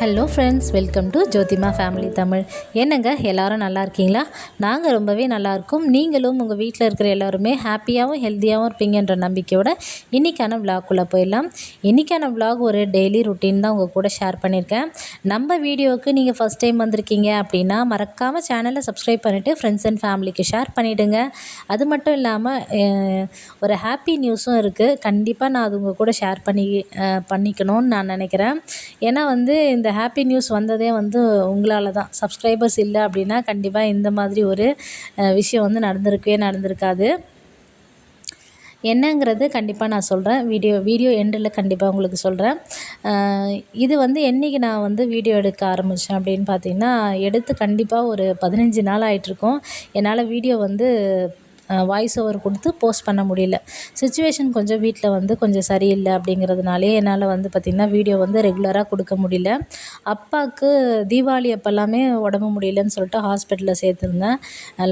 Hello friends welcome to Jothima family Tamil என்னங்க எல்லோரும் நல்லா இருக்கீங்களா? நாங்கள் ரொம்பவே நல்லா இருக்கோம். நீங்களும் உங்கள் வீட்டில் இருக்கிற எல்லாருமே ஹாப்பியாகவும் ஹெல்த்தியாகவும் இருப்பீங்கன்ற நம்பிக்கையோட இன்றைக்கான விலாக்குள்ளே போயிடலாம். இன்றைக்கான விலாக் ஒரு டெய்லி ருட்டீன் தான் உங்கள் கூட ஷேர் பண்ணியிருக்கேன். நம்ம வீடியோவுக்கு நீங்கள் ஃபஸ்ட் டைம் வந்திருக்கீங்க அப்படின்னா மறக்காமல் சேனலை சப்ஸ்கிரைப் பண்ணிவிட்டு ஃப்ரெண்ட்ஸ் அண்ட் ஃபேமிலிக்கு ஷேர் பண்ணிவிடுங்க அது மட்டும் இல்லாமல் ஒரு ஹாப்பி நியூஸும் இருக்குது கண்டிப்பாக நான் அது உங்கள் கூட ஷேர் பண்ணி பண்ணிக்கணும்னு நான் நினைக்கிறேன். ஏன்னா வந்து இந்த ஹாப்பி நியூஸ் வந்ததே வந்து உங்களால் தான் சப்ஸ்கிரைபர்ஸ் இல்லை அப்படின்னா கண்டிப்பாக இந்த மாதிரி ஒரு விஷயம் வந்து நடந்திருக்கவே நடந்திருக்காது. என்னங்கிறது கண்டிப்பாக நான் சொல்கிறேன் வீடியோ வீடியோ எண்டில் கண்டிப்பாக உங்களுக்கு சொல்கிறேன் இது வந்து என்றைக்கு நான் வந்து வீடியோ எடுக்க ஆரம்பித்தேன் அப்படின்னு பார்த்தீங்கன்னா எடுத்து கண்டிப்பாக ஒரு பதினஞ்சு நாள் ஆயிட்டிருக்கும். என்னால் வீடியோ வந்து வாய்ஸ் ஓவர் கொடுத்து போஸ்ட் பண்ண முடியல. சுச்சுவேஷன் கொஞ்சம் வீட்டில் வந்து கொஞ்சம் சரியில்லை அப்படிங்கிறதுனாலே என்னால் வந்து பார்த்திங்கன்னா வீடியோ வந்து ரெகுலராக கொடுக்க முடியல. அப்பாவுக்கு தீபாவளி அப்போல்லாமே உடம்பு முடியலன்னு சொல்லிட்டு ஹாஸ்பிட்டலில் சேர்த்துருந்தேன்.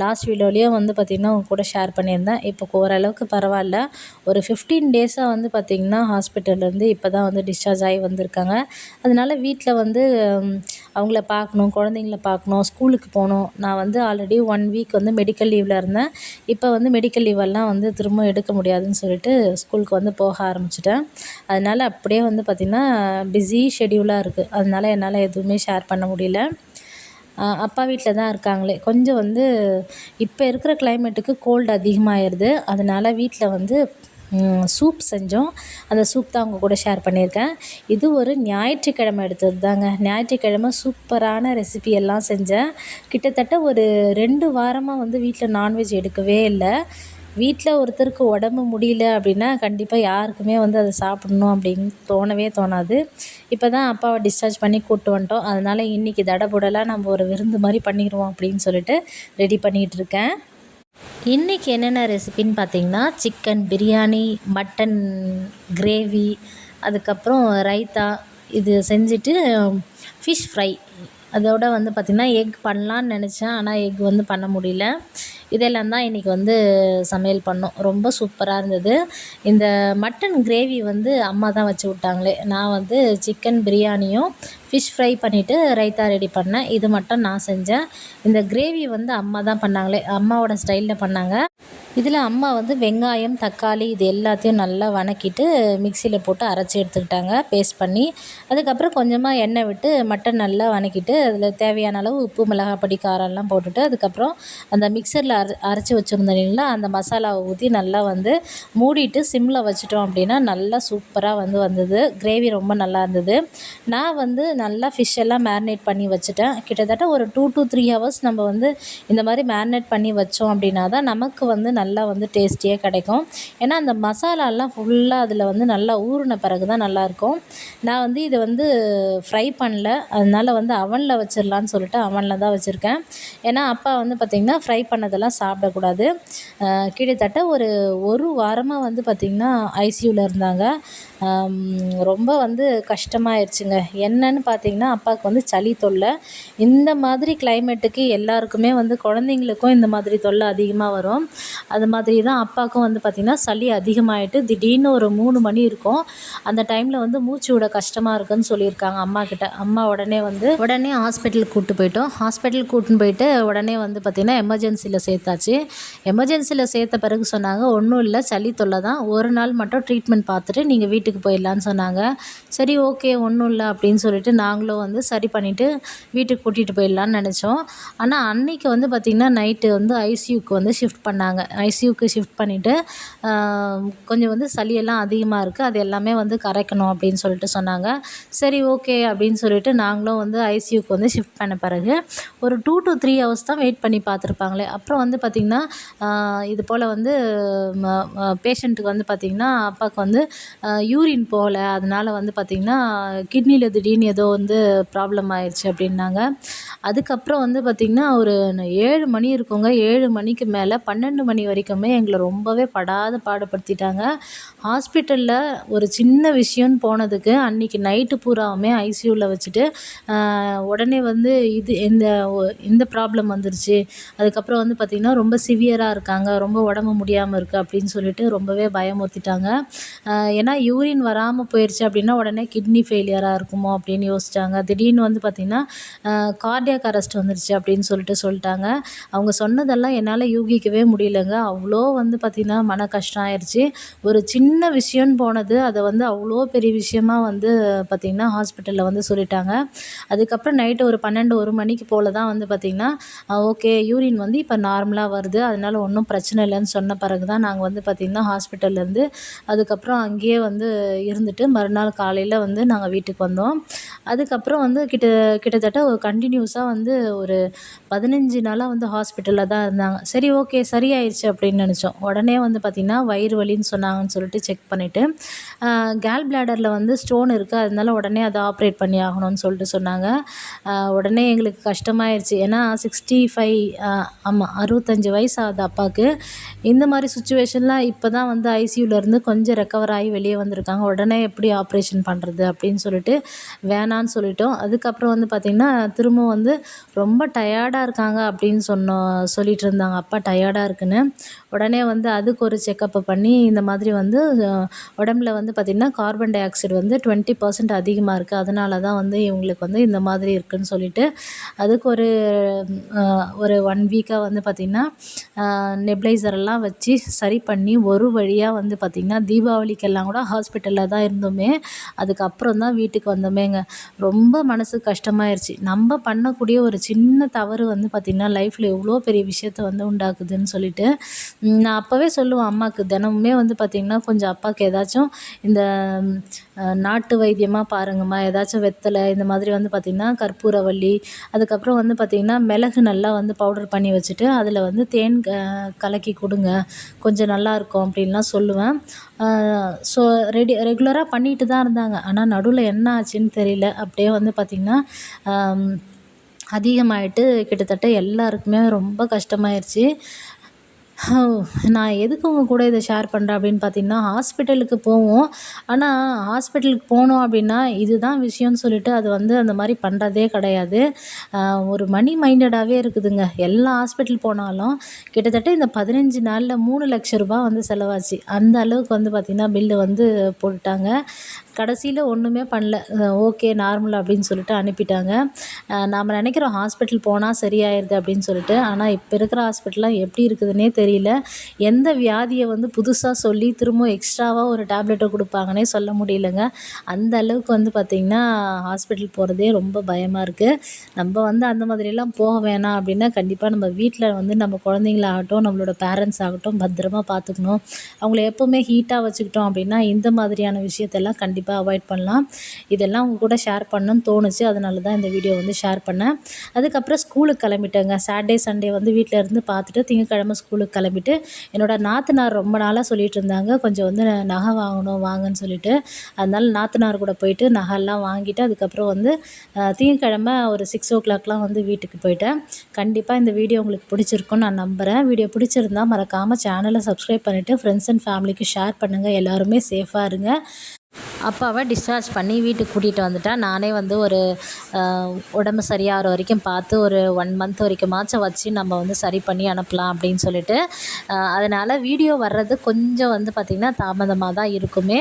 லாஸ்ட் வீடியோலேயும் வந்து பார்த்திங்கன்னா உங்க கூட ஷேர் பண்ணியிருந்தேன். இப்போ ஓரளவுக்கு பரவாயில்ல. ஒரு ஃபிஃப்டீன் டேஸாக வந்து பார்த்திங்கன்னா ஹாஸ்பிட்டல்லேருந்து இப்போ தான் வந்து டிஸ்சார்ஜ் ஆகி வந்திருக்காங்க. அதனால வீட்டில் வந்து அவங்கள பார்க்கணும் குழந்தைங்கள பார்க்கணும் ஸ்கூலுக்கு போகணும். நான் வந்து ஆல்ரெடி ஒன் வீக் வந்து மெடிக்கல் லீவில் இருந்தேன். இப்போ வந்து மெடிக்கல் லீவெல்லாம் வந்து திரும்ப எடுக்க முடியாதுன்னு சொல்லிட்டு ஸ்கூலுக்கு வந்து போக ஆரம்பிச்சிட்டேன். அதனால் அப்படியே வந்து பார்த்திங்கன்னா பிஸி ஷெடியூலாக இருக்குது அதனால் என்னால் எதுவுமே ஷேர் பண்ண முடியல. அப்பா வீட்டில் தான் இருக்காங்களே. கொஞ்சம் வந்து இப்போ இருக்கிற கிளைமேட்டுக்கு கோல்டு அதிகமாகிடுது அதனால் வீட்டில் வந்து சூப் செஞ்சோம். அந்த சூப் தான் உங்கள் கூட ஷேர் பண்ணியிருக்கேன். இது ஒரு ஞாயிற்றுக்கிழமை எடுத்தது தாங்க. ஞாயிற்றுக்கிழமை சூப்பரான ரெசிபி எல்லாம் செஞ்சேன். கிட்டத்தட்ட ஒரு ரெண்டு வாரமாக வந்து வீட்டில் நான்வெஜ் எடுக்கவே இல்லை. வீட்டில் ஒருத்தருக்கு உடம்பு முடியல அப்படின்னா கண்டிப்பாக யாருக்குமே வந்து அதை சாப்பிடணும் அப்படின்னு தோணவே தோணாது. இப்போ தான் அப்பாவை டிஸ்சார்ஜ் பண்ணி கூப்பிட்டு வந்துட்டோம். அதனால் இன்றைக்கி தடபுடலாக நம்ம ஒரு விருந்து மாதிரி பண்ணிடுவோம் அப்படின்னு சொல்லிட்டு ரெடி பண்ணிகிட்டு இருக்கேன். இன்றைக்கி என்னென்ன ரெசிபின்னு பார்த்தீங்கன்னா சிக்கன் பிரியாணி மட்டன் கிரேவி அதுக்கப்புறம் ரைத்தா இது செஞ்சுட்டு ஃபிஷ் ஃப்ரை அதோட வந்து பார்த்திங்கன்னா எக் பண்ணலான்னு நினச்சேன். ஆனால் எக் வந்து பண்ண முடியல. இதெல்லாம் தான் இன்றைக்கி வந்து சமையல் பண்ணோம். ரொம்ப சூப்பராக இருந்தது. இந்த மட்டன் கிரேவி வந்து அம்மா தான் வச்சு விட்டாங்களே. நான் வந்து சிக்கன் பிரியாணியும் ஃபிஷ் ஃப்ரை பண்ணிவிட்டு ரைத்தா ரெடி பண்ணேன். இது மட்டும் நான் செஞ்சேன். இந்த கிரேவி வந்து அம்மா தான் பண்ணாங்களே. அம்மாவோட ஸ்டைலில் பண்ணாங்க. இதில் அம்மா வந்து வெங்காயம் தக்காளி இது எல்லாத்தையும் நல்லா வணக்கிட்டு மிக்சியில் போட்டு அரைச்சி எடுத்துக்கிட்டாங்க. பேஸ்ட் பண்ணி அதுக்கப்புறம் கொஞ்சமாக எண்ணெய் விட்டு மட்டன் நல்லா வணக்கிட்டு அதில் தேவையான அளவு உப்பு மிளகாப்பொடி காரம்லாம் போட்டுட்டு அதுக்கப்புறம் அந்த மிக்சரில் அரை அரைச்சி வச்சுருந்தோம் இல்லைங்களா அந்த மசாலாவை ஊற்றி நல்லா வந்து மூடிட்டு சிம்மில் வச்சிட்டோம் அப்படின்னா நல்லா சூப்பராக வந்து வந்தது. கிரேவி ரொம்ப நல்லா இருந்தது. நான் வந்து நல்லா ஃபிஷ் எல்லாம் மேரினேட் பண்ணி வச்சுட்டேன். கிட்டத்தட்ட ஒரு டூ டூ த்ரீ ஹவர்ஸ் நம்ம வந்து இந்த மாதிரி மேரினேட் பண்ணி வச்சோம் அப்படின்னா தான் நமக்கு வந்து நல்லா வந்து டேஸ்டியாக கிடைக்கும். ஏன்னா அந்த மசாலாலாம் ஃபுல்லாக அதில் வந்து நல்லா ஊறின பிறகு தான் நல்லாயிருக்கும் நான் வந்து இதை வந்து ஃப்ரை பண்ணல. அதனால் வந்து அவனில் வச்சிடலான்னு சொல்லிட்டு அவனில் தான் வச்சுருக்கேன். ஏன்னா அப்பா வந்து பார்த்திங்கன்னா ஃப்ரை பண்ணதெல்லாம் சாப்பிடக்கூடாது. கிட்டத்தட்ட ஒரு ஒரு வாரமாக வந்து பார்த்திங்கன்னா ஐசியூவில் இருந்தாங்க. ரொம்ப வந்து கஷ்டமாயிருச்சுங்க. என்னன்னு பார்த்தீங்கன்னா அப்பாவுக்கு வந்து சளி தொல்லை. இந்த மாதிரி கிளைமேட்டுக்கு எல்லாருக்குமே வந்து குழந்தைங்களுக்கும் இந்த மாதிரி தொல்லை அதிகமாக வரும். அது மாதிரி தான் அப்பாவுக்கும் வந்து பார்த்திங்கன்னா சளி அதிகமாகிட்டு திடீர்னு ஒரு மூணு மணி இருக்கும். அந்த டைமில் வந்து மூச்சு விட கஷ்டமாக இருக்குன்னு சொல்லியிருக்காங்க அம்மா கிட்ட. அம்மா உடனே வந்து உடனே ஹாஸ்பிட்டலுக்கு கூப்பிட்டு போயிட்டோம். ஹாஸ்பிட்டலுக்கு கூட்டின்னு போயிட்டு உடனே வந்து பார்த்திங்கன்னா எமர்ஜென்சியில் சேர்த்தாச்சு. எமர்ஜென்சியில் சேர்த்த பிறகு சொன்னாங்க ஒன்றும் இல்லை சளி தொல்லை தான். ஒரு நாள் மட்டும் ட்ரீட்மெண்ட் பார்த்துட்டு நீங்கள் வீட்டுக்கு போயிடலான்னு சொன்னாங்க. சரி ஓகே ஒன்றும் இல்லை அப்படின்னு சொல்லிட்டு நாங்களும் வந்து சரி பண்ணிவிட்டு வீட்டுக்கு கூட்டிகிட்டு போயிடலான்னு நினச்சோம். ஆனால் அன்னைக்கு வந்து பார்த்திங்கன்னா நைட்டு வந்து ஐசியூக்கு வந்து ஷிஃப்ட் பண்ணாங்க. ஐசியூக்கு ஷிஃப்ட் பண்ணிவிட்டு கொஞ்சம் வந்து சளியெல்லாம் அதிகமாக இருக்குது அது எல்லாமே வந்து கரைக்கணும் அப்படின்னு சொல்லிட்டு சொன்னாங்க. சரி ஓகே அப்படின்னு சொல்லிட்டு நாங்களும் வந்து ஐசியூக்கு வந்து ஷிஃப்ட் பண்ண பிறகு ஒரு டூ டு த்ரீ ஹவர்ஸ் தான் வெயிட் பண்ணி பார்த்துருப்பாங்களே. அப்புறம் வந்து பார்த்திங்கன்னா இது போல் வந்து பேஷண்ட்டுக்கு வந்து பார்த்திங்கன்னா அப்பாவுக்கு வந்து யூரின் போகல. அதனால் வந்து பார்த்திங்கன்னா கிட்னியில் திடீர்னு ஏதோ வந்து ப்ராப்ளம் ஆயிடுச்சு அப்படின்னாங்க. அதுக்கப்புறம் வந்து பார்த்திங்கன்னா ஒரு ஏழு மணி இருக்குங்க. ஏழு மணிக்கு மேலே பன்னெண்டு மணி வரைக்குமே எங்களை ரொம்பவே படாத பாடுபடுத்திட்டாங்க. ஹாஸ்பிட்டலில் ஒரு சின்ன விஷயம்னு போனதுக்கு அன்றைக்கி நைட்டு பூராவுமே ஐசியூவில் வச்சுட்டு உடனே வந்து இது இந்த இந்த ப்ராப்ளம் வந்துருச்சு. அதுக்கப்புறம் வந்து பார்த்திங்கன்னா பார்த்தீங்கன்னா ரொம்ப சிவியராக இருக்காங்க ரொம்ப உடம்பு முடியாமல் இருக்குது அப்படின்னு சொல்லிட்டு ரொம்பவே பயமுறுத்திட்டாங்க. ஏன்னா யூரின் வராமல் போயிடுச்சு அப்படின்னா உடனே கிட்னி ஃபெயிலியராக இருக்குமோ அப்படின்னு யோசிச்சாங்க. திடீர்னு வந்து பார்த்திங்கன்னா கார்டியாக் அரெஸ்ட் வந்துருச்சு அப்படின்னு சொல்லிட்டு சொல்லிட்டாங்க. அவங்க சொன்னதெல்லாம் என்னால் யூகிக்கவே முடியலங்க. அவ்வளோ வந்து பார்த்திங்கன்னா மன கஷ்டம் ஆயிடுச்சு ஒரு சின்ன விஷயம்னு போனது அதை வந்து அவ்வளோ பெரிய விஷயமா வந்து பார்த்திங்கன்னா ஹாஸ்பிட்டலில் வந்து சொல்லிட்டாங்க. அதுக்கப்புறம் நைட்டு ஒரு பன்னெண்டு ஒரு மணிக்கு போல் தான் வந்து பார்த்திங்கன்னா ஓகே யூரின் வந்து இப்போ நார்மலாக வருது. அதனால் ஒன்றும் பிரச்சனை இல்லைன்னு சொன்ன பிறகு தான் நாங்கள் வந்து பார்த்திங்கன்னா ஹாஸ்பிட்டல்லேருந்து அதுக்கப்புறம் அங்கேயே வந்து இருந்துட்டு மறுநாள் காலையில் வந்து நாங்கள் வீட்டுக்கு வந்தோம். அதுக்கப்புறம் வந்து கிட்ட கிட்டத்தட்ட ஒரு கண்டினியூஸாக வந்து ஒரு பதினஞ்சு நாளாக வந்து ஹாஸ்பிட்டலில் தான் இருந்தாங்க. சரி ஓகே சரியாயிடுச்சு அப்படின்னு நினச்சோம். உடனே வந்து பார்த்திங்கன்னா வயிறு வலின்னு சொன்னாங்கன்னு சொல்லிட்டு செக் பண்ணிவிட்டு கேல் பிளாடரில் வந்து ஸ்டோன் இருக்குது அதனால உடனே அதை ஆப்ரேட் பண்ணி ஆகணும்னு சொல்லிட்டு சொன்னாங்க. உடனே எங்களுக்கு கஷ்டமாயிருச்சு. ஏன்னா சிக்ஸ்டி ஃபைவ் ஆமாம் அறுபத்தஞ்சி வயசு ஆகுது அப்பாவுக்கு. இந்த மாதிரி சுச்சுவேஷன்லாம் இப்போ தான் வந்து ஐசியூலேருந்து கொஞ்சம் ரெக்கவர் ஆகி வெளியே வந்திருக்காங்க. உடனே எப்படி ஆப்ரேஷன் பண்ணுறது அப்படின்னு சொல்லிட்டு வேணான்னு சொல்லிட்டோம். அதுக்கப்புறம் வந்து பார்த்திங்கன்னா திரும்ப வந்து ரொம்ப டயர்டாக இருக்காங்க அப்படின்னு சொன்னோம் சொல்லிட்டு இருந்தாங்க. அப்பா டயர்டாக இருக்குன்னு. உடனே வந்து அதுக்கு ஒரு செக்கப்பை பண்ணி இந்த மாதிரி வந்து உடம்புல வந்து பார்த்திங்கன்னா கார்பன் டை ஆக்சைடு வந்து டுவெண்ட்டி பர்சன்ட் அதிகமாக இருக்குது அதனால தான் வந்து இவங்களுக்கு வந்து இந்த மாதிரி இருக்குதுன்னு சொல்லிட்டு அதுக்கு ஒரு ஒரு ஒன் வீக்காக வந்து பார்த்திங்கன்னா பார்த்திங்கன்னா நெப்ளைசரெல்லாம் வச்சு சரி பண்ணி ஒரு வழியாக வந்து பார்த்திங்கன்னா தீபாவளிக்கெல்லாம் கூட ஹாஸ்பிட்டலில் தான் இருந்தோமே. அதுக்கப்புறம் தான் வீட்டுக்கு வந்தோமேங்க. ரொம்ப மனசு கஷ்டமாயிருச்சு. நம்ம பண்ணக்கூடிய ஒரு சின்ன தவறு வந்து பார்த்திங்கன்னா லைஃப்பில் எவ்வளோ பெரிய விஷயத்த வந்து உண்டாக்குதுன்னு சொல்லிட்டு நான் அப்போவே சொல்லுவேன் அம்மாவுக்கு தினமுமே வந்து பார்த்திங்கன்னா கொஞ்சம் அப்பாவுக்கு ஏதாச்சும் இந்த நாட்டு வைத்தியமாக பாருங்கம்மா. ஏதாச்சும் வெத்தலை இந்த மாதிரி வந்து பார்த்திங்கன்னா கற்பூரவள்ளி அதுக்கப்புறம் வந்து பார்த்திங்கன்னா மிளகு நல்லா வந்து பவுடர் பண்ணி வச்சுட்டு அதில் வந்து தேன் கலக்கி கொடுங்க. கொஞ்சம் நல்லாயிருக்கும் அப்படின்லாம் சொல்லுவேன். ஸோ ரெடி ரெகுலராக பண்ணிட்டு தான் இருந்தாங்க. ஆனால் நடுவில் என்ன ஆச்சுன்னு தெரியல. அப்படியே வந்து பார்த்திங்கன்னா அதிகமாயிட்டு கிட்டத்தட்ட எல்லாருக்குமே ரொம்ப கஷ்டமாயிருச்சு. நான் எதுக்கு உங்கள் கூட இதை ஷேர் பண்ணுறேன் அப்படின்னு பார்த்தீங்கன்னா ஹாஸ்பிட்டலுக்கு போவோம். ஆனால் ஹாஸ்பிட்டலுக்கு போனோம் அப்படின்னா இதுதான் விஷயம்னு சொல்லிட்டு அது வந்து அந்த மாதிரி பண்ணுறதே கிடையாது. ஒரு மணி மைண்டடாகவே இருக்குதுங்க. எல்லா ஹாஸ்பிட்டல் போனாலும் கிட்டத்தட்ட இந்த பதினஞ்சு நாளில் மூணு லட்ச ரூபா வந்து செலவாச்சு. அந்த அளவுக்கு வந்து பார்த்திங்கன்னா பில்லு வந்து போட்டுட்டாங்க. கடைசியில் ஒன்றுமே பண்ணல. ஓகே நார்மல் அப்படின்னு சொல்லிட்டு அனுப்பிட்டாங்க. நாம் நினைக்கிறோம் ஹாஸ்பிட்டல் போனால் சரியாயிருது அப்படின்னு சொல்லிட்டு. ஆனால் இப்போ இருக்கிற ஹாஸ்பிட்டல்லாம் எப்படி இருக்குதுன்னே தெரியல. எந்த வியாதியை வந்து புதுசாக சொல்லி திரும்ப எக்ஸ்ட்ராவாக ஒரு டேப்லெட்டை கொடுப்பாங்கன்னே சொல்ல முடியலங்க. அந்த அளவுக்கு வந்து பார்த்திங்கன்னா ஹாஸ்பிட்டல் போகிறதே ரொம்ப பயமாக இருக்குது நம்ம வந்து அந்த மாதிரிலாம் போக வேணாம் அப்படின்னா கண்டிப்பாக நம்ம வீட்டில் வந்து நம்ம குழந்தைங்களாகட்டும் நம்மளோட பேரண்ட்ஸ் ஆகட்டும் பத்திரமா பார்த்துக்கணும் அவங்கள எப்போவுமே ஹீட்டாக வச்சுக்கிட்டோம் அப்படின்னா இந்த மாதிரியான விஷயத்தெல்லாம் கண்டிப்பாக கண்டிப்பாக அவாய்ட் பண்ணலாம். இதெல்லாம் உங்கள் கூட ஷேர் பண்ணணும்னு தோணுச்சு. அதனால தான் இந்த வீடியோ வந்து ஷேர் பண்ணேன். அதுக்கப்புறம் ஸ்கூலுக்கு கிளம்பிட்டேங்க. சாட்டர்டே சண்டே வந்து வீட்டில் இருந்து பார்த்துட்டு திங்கக்கிழமை ஸ்கூலுக்கு கிளம்பிட்டு என்னோடய நாத்தனார் ரொம்ப நாளாக சொல்லிட்டு இருந்தாங்க. கொஞ்சம் வந்து நகை வாங்கணும் வாங்கன்னு சொல்லிட்டு. அதனால நாத்தனார் கூட போயிட்டு நகைலாம் வாங்கிட்டு அதுக்கப்புறம் வந்து திங்கக்கிழமை ஒரு சிக்ஸ் ஓ கிளாக்லாம் வந்து வீட்டுக்கு போயிட்டேன். கண்டிப்பாக இந்த வீடியோ உங்களுக்கு பிடிச்சிருக்குன்னு நான் நம்புகிறேன் வீடியோ பிடிச்சிருந்தா மறக்காமல் சேனலை சப்ஸ்கிரைப் பண்ணிவிட்டு ஃப்ரெண்ட்ஸ் அண்ட் ஃபேமிலிக்கு ஷேர் பண்ணுங்கள் எல்லாருமே சேஃபாக இருங்க. அப்பாவை டிஸ்சார்ஜ் பண்ணி வீட்டுக்கு கூட்டிகிட்டு வந்துட்டேன் நானே வந்து ஒரு உடம்பு சரியாகிற வரைக்கும் பார்த்து ஒரு ஒன் மந்த் வரைக்குமாச்சும் வச்சு நம்ம வந்து சரி பண்ணி அனுப்பலாம் அப்படின்னு சொல்லிட்டு அதனால் வீடியோ வர்றது கொஞ்சம் வந்து பார்த்திங்கன்னா தாமதமாக தான் இருக்குமே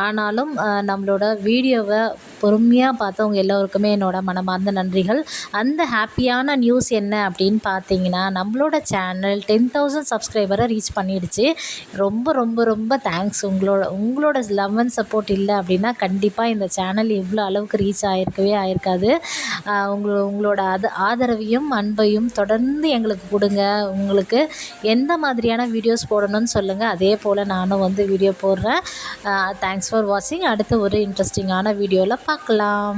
ஆனாலும் நம்மளோட வீடியோவை பொறுமையாக பார்த்தவங்க எல்லோருக்குமே என்னோடய மனமார்ந்த நன்றிகள். அந்த ஹாப்பியான நியூஸ் என்ன அப்படின்னு பார்த்தீங்கன்னா நம்மளோட சேனல் டென் தௌசண்ட் சப்ஸ்கிரைபரை ரீச் பண்ணிடுச்சு. ரொம்ப ரொம்ப ரொம்ப தேங்க்ஸ் உங்களோட உங்களோட லவ் அண்ட் சப்போர்ட் இல்லை அப்படின்னா கண்டிப்பாக இந்த சேனல் இவ்வளோ அளவுக்கு ரீச் ஆகிருக்கவே ஆயிருக்காது. உங்களோ உங்களோட அது ஆதரவையும் அன்பையும் தொடர்ந்து எங்களுக்கு கொடுங்க. உங்களுக்கு எந்த மாதிரியான வீடியோஸ் போடணும்னு சொல்லுங்கள் அதே போல் நானும் வந்து வீடியோ போடுறேன். தேங்க்ஸ் ஃபார் வாட்சிங் அடுத்த ஒரு இன்ட்ரெஸ்டிங்கான வீடியோவில் পাকলাম